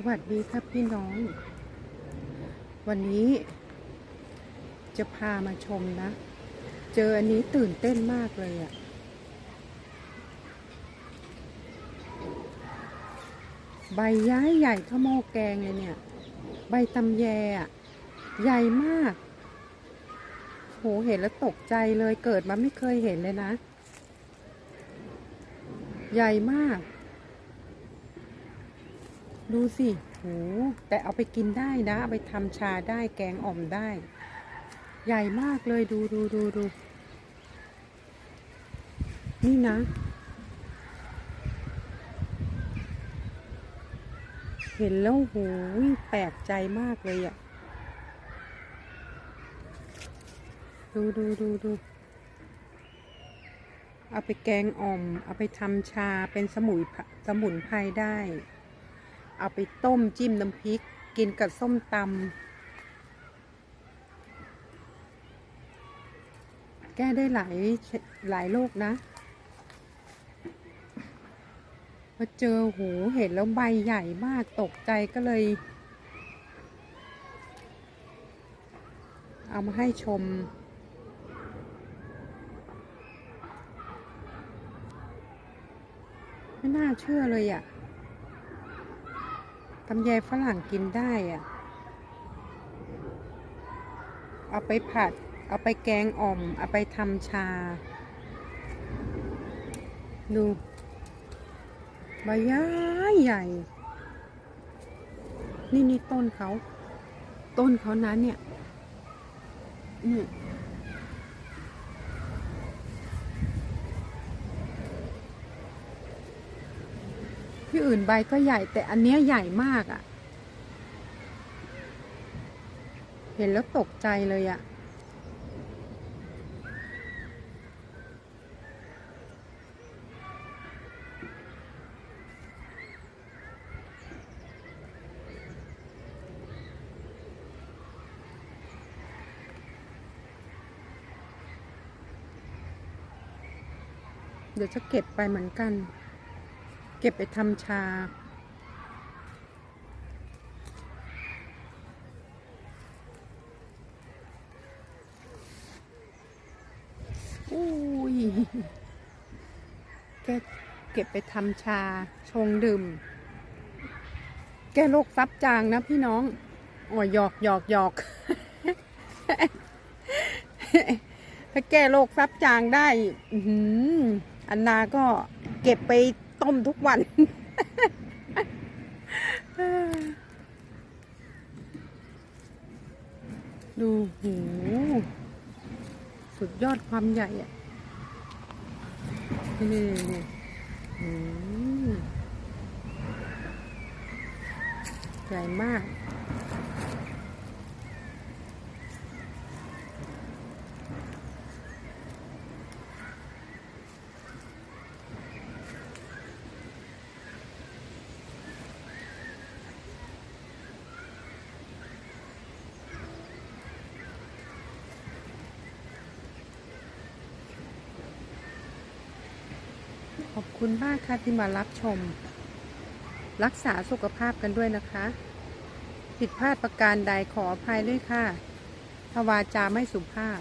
สวัสดีครับพี่น้อง วันนี้จะพามาชมนะ เจออันนี้ตื่นเต้นมากเลยอะใบย้ายใหญ่เท่าหม้อแกงเลยเนี่ย ใบตำแยอะใหญ่มาก โหเห็นแล้วตกใจเลยเกิดมาไม่เคยเห็นเลยนะ ใหญ่มาก ดูสิโหแต่เอาไปกินได้นะ เอาไปทำชาได้แกงอ่อมได้ ใหญ่มากเลยดูดูดูดู นี่นะ เห็นแล้วโหแปลกใจมากเลยอะ่ะ ดูดูดูดูเอาไปแกงอ่อม เอาไปทำชาเป็นสมุนสมุนไพรได้ เอาไปต้มจิ้มน้ำพริก กินกับส้มตำแก้ได้หลายหลายโรคนะพอเจอโหูเห็นแล้วใบใหญ่มากตกใจก็เลย เอามาให้ชมไม่น่าเชื่อเลยอะ่ะ ตำแยฝรั่งกินได้อะ่ะ เอาไปผัด เอาไปแกงอ่อม เอาไปทำชา ดูใบย้ายใหญ่ นี่นี่ต้นเขา ต้นเขานั้นเนี่ยเนี่ย ที่อื่นใบก็ใหญ่ แต่อันเนี้ยใหญ่มากอะ่ะ เห็นแล้วตกใจเลยอะ่ะ เดี๋ยวจะเก็บไปเหมือนกัน เก็บไปทำชา อุ้ย แกเก็บไปทำชาชงดื่ม แกโรคซับจางนะพี่น้องอ๋อหยอกหยอกหยอก ถ้าแก้โรคซับจางได้ อันนาก็เก็บไป ต้มทุกวัน ดูโหสุดยอดความใหญ่อะนี่นี่ใหญ่มาก ขอบคุณมากค่ะที่มารับชม รักษาสุขภาพกันด้วยนะคะ ผิดพลาดประการใดขออภัยด้วยค่ะทวาจาไม่สุภาพ